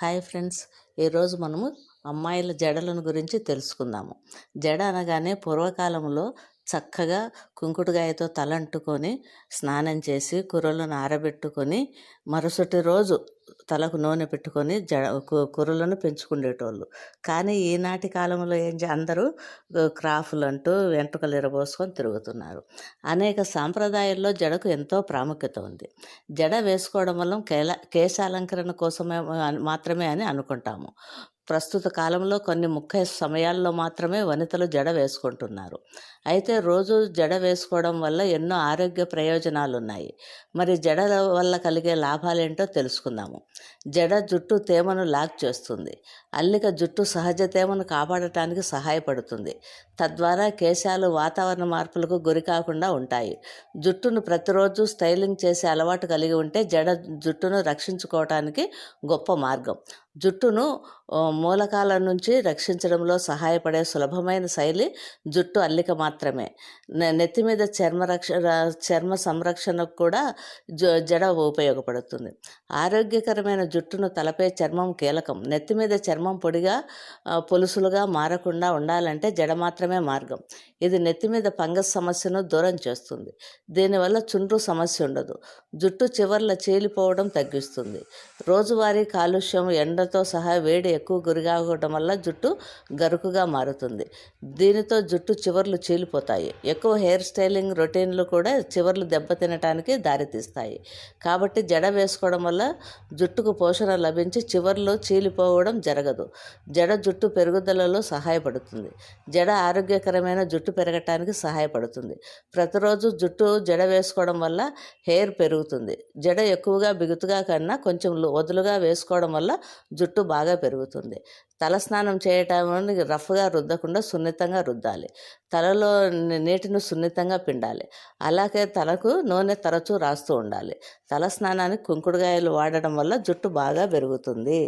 Hi friends. ఈరోజు మనము అమ్మాయిల జడలను గురించి తెలుసుకుందాము. జడ అనగానే పూర్వకాలంలో చక్కగా కుంకుడుగాయతో తలంటుకొని స్నానం చేసి కూరలను ఆరబెట్టుకొని మరుసటి రోజు తలకు నూనె పెట్టుకొని జడ కు- కుర్రలను పెంచుకునేటోళ్ళు కానీ ఈనాటి కాలంలో ఏం అందరూ క్రాఫ్లు అంటూ వెంట్రుకలు ఎరబోసుకొని తిరుగుతున్నారు. అనేక సాంప్రదాయాల్లో జడకు ఎంతో ప్రాముఖ్యత ఉంది. జడ వేసుకోవడం వల్ల కేల కేశాలంకరణ కోసమే మాత్రమే అని అనుకుంటాము. ప్రస్తుత కాలంలో కొన్ని ముఖ్య సమయాల్లో మాత్రమే వనితలు జడ వేసుకుంటున్నారు. అయితే రోజు జడ వేసుకోవడం వల్ల ఎన్నో ఆరోగ్య ప్రయోజనాలు ఉన్నాయి మరి జడ వల్ల కలిగే లాభాలేంటో తెలుసుకుందాము. జడ జుట్టు తేమను లాక్ చేస్తుంది. అల్లిక జుట్టు సహజ తేమను కాపాడటానికి సహాయపడుతుంది. తద్వారా కేశాలు వాతావరణ మార్పులకు గురి కాకుండా ఉంటాయి. జుట్టును ప్రతిరోజు స్టైలింగ్ చేసే అలవాటు కలిగి ఉంటే జడ జుట్టును రక్షించుకోవటానికి గొప్ప మార్గం. జుట్టును మూలకాల నుంచి రక్షించడంలో సహాయపడే సులభమైన శైలి జుట్టు అల్లిక మాత్రమే. నెత్తి మీద చర్మ రక్ష చర్మ సంరక్షణకు కూడా జడ ఉపయోగపడుతుంది. ఆరోగ్యకరమైన జుట్టును తలపై చర్మం కీలకం. నెత్తి మీద చర్మం పొడిగా పొలుసులుగా మారకుండా ఉండాలంటే జడ మాత్రమే మార్గం. ఇది నెత్తి మీద ఫంగస్ సమస్యను దూరం చేస్తుంది. దీనివల్ల చుండ్రు సమస్య ఉండదు. జుట్టు చివర్ల చీలిపోవడం తగ్గిస్తుంది. రోజువారీ కాలుష్యం ఎండ ఎండతో సహా వేడి ఎక్కువ గురికావడం వల్ల జుట్టు గరుకుగా మారుతుంది. దీనితో జుట్టు చివర్లు చీలిపోతాయి. ఎక్కువ హెయిర్ స్టైలింగ్ రొటీన్లు కూడా చివర్లు దెబ్బతినటానికి దారితీస్తాయి. కాబట్టి జడ వేసుకోవడం వల్ల జుట్టుకు పోషణ లభించి చివర్లు చీలిపోవడం జరగదు. జడ జుట్టు పెరుగుదలలో సహాయపడుతుంది. జడ ఆరోగ్యకరమైన జుట్టు పెరగటానికి సహాయపడుతుంది. ప్రతిరోజు జుట్టు జడ వేసుకోవడం వల్ల హెయిర్ పెరుగుతుంది. జడ ఎక్కువగా బిగుతుగా కన్నా కొంచెం వదులుగా వేసుకోవడం వల్ల జుట్టు బాగా పెరుగుతుంది. తలస్నానం చేయటానికి రఫ్గా రుద్దకుండా సున్నితంగా రుద్దాలి. తలలో నీటిని సున్నితంగా పిండాలి. అలాగే తలకు నూనె తరచూ రాస్తూ ఉండాలి. తల స్నానానికి కుంకుడుగాయలు వాడడం వల్ల జుట్టు బాగా పెరుగుతుంది.